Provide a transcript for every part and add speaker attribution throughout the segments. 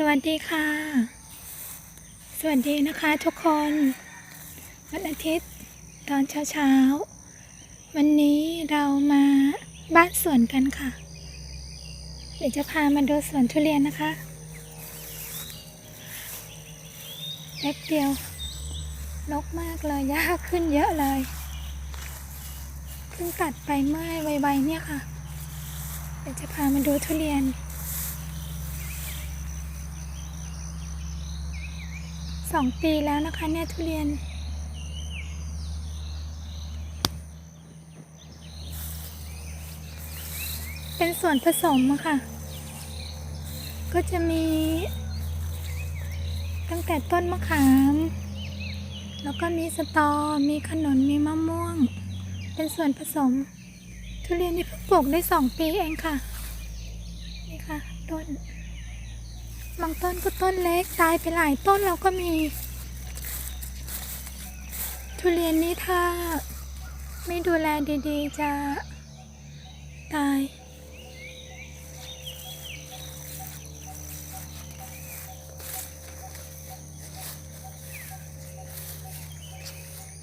Speaker 1: สวัสดีค่ะ สวัสดีนะคะทุกคน วันอาทิตย์ตอนเช้าๆ วันนี้เรามาบ้านสวนกันค่ะ เดี๋ยวจะพามาดูสวนทุเรียนนะคะแป๊บเดียวลกมากเลยหญ้าขึ้นเยอะเลยเพิ่งตัดไปเมื่อไวๆเนี่ยค่ะ เดี๋ยวจะพามาดูทุเรียน สองปีแล้วนะคะเนี่ยทุเรียน เป็นส่วนผสมอะค่ะ ก็จะมี ตั้งแต่ต้นมะขาม แล้วก็มีสตอ มีขนุน มีมะม่วง เป็นส่วนผสม ทุเรียนนี่เพิ่งปลูกได้สองปีเองค่ะ นี่ค่ะ ต้น บางต้นก็ต้นเล็กตายไปหลายต้นเราก็มี ทุเรียนนี้ถ้า ไม่ดูแลดีๆ จะตาย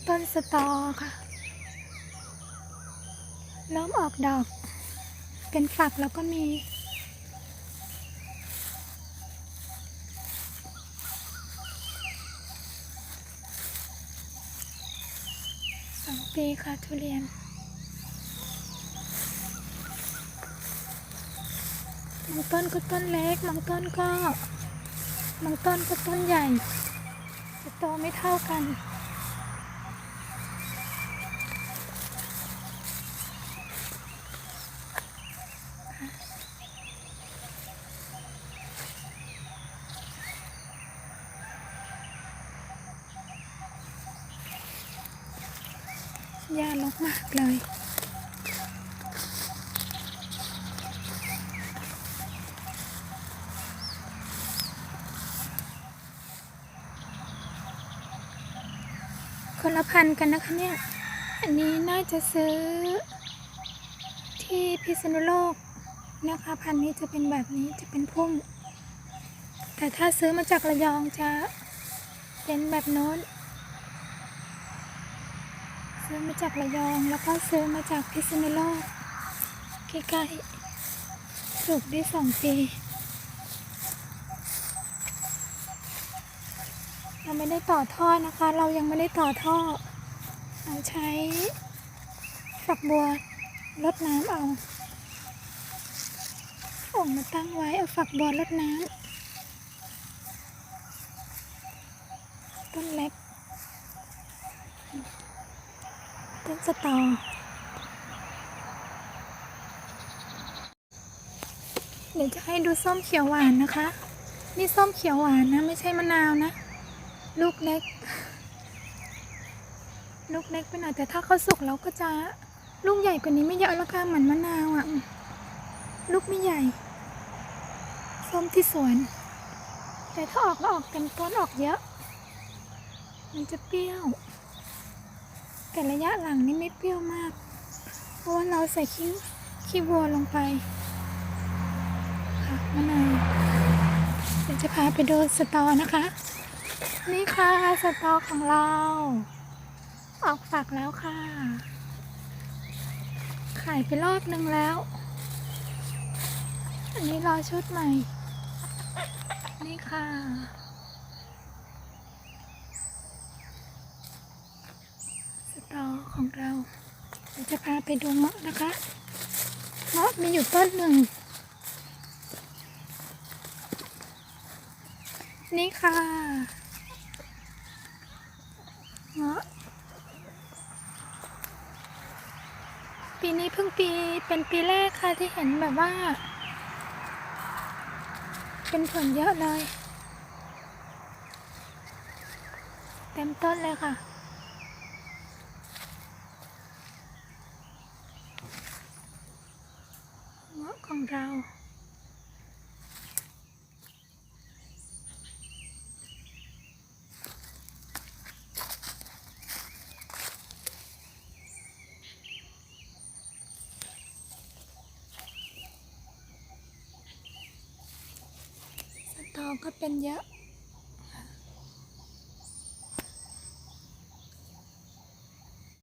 Speaker 1: ต้นสตอค่ะเริ่มออกดอก เป็นฝักแล้วก็มี งปีค่ะทุเรียน บางต้นก็ต้นเล็ก บางต้นก็ บางต้นก็ต้นใหญ่จะโตไม่เท่ากัน หญ้ารกมากเลยคนละพันกันนะคะเนี่ย อันนี้น่าจะซื้อ ที่พิษณุโลกนะคะพันนี้จะเป็นแบบนี้จะเป็นพุ่ม แต่ถ้าซื้อมาจากระยองจะเป็นแบบโน้น ซื้อมาจากระยอง แล้วก็ซื้อมาจากพิษณุโลกใกล้ๆปลูกได้สองปี เราไม่ได้ต่อท่อนะคะ เรายังไม่ได้ต่อท่อ เราใช้ฝักบัวรดน้ำเอาโอ่งมาตั้งไว้เอาฝักบัวรดน้ำต้นเล็ก ต้น สตอ เดี๋ยวจะให้ดูส้มเขียวหวานนะคะ นี่ส้มเขียวหวานนะ ไม่ใช่มะนาวนะ ลูกเล็ก ลูกเล็กไปหน่อยแต่ถ้าเขาสุกแล้วก็จะลูกใหญ่กว่านี้ไม่เยอะแล้วค่ะเหมือนมะนาวอะ ลูกไม่ใหญ่ ส้มที่สวน แต่ถ้าออกแล้วออกเต็มต้นออกเยอะ มันจะเปรี้ยว แต่ระยะหลังนี่ไม่เปรี้ยวมาก เพราะว่าเราใส่ขี้ขี้วัวลงไป ค่ะมะนาวเดี๋ยวจะพาไปดูสตอนะคะ นี่ค่ะสตอของเรา ออกฝักแล้วค่ะ ขายไปรอบนึงแล้ว อันนี้รอชุดใหม่ นี่ค่ะ ตอของเราเดี๋ยวจะพาไปดูเงาะนะคะเงาะมีอยู่ต้นหนึ่ง นี่ค่ะเงาะปีนี้เพิ่งปีเป็นปีแรกค่ะที่เห็นแบบว่า เป็นผลเยอะเลย เต็มต้นเลยค่ะ เงาะ ของเรา สตอก็เป็นเยอะ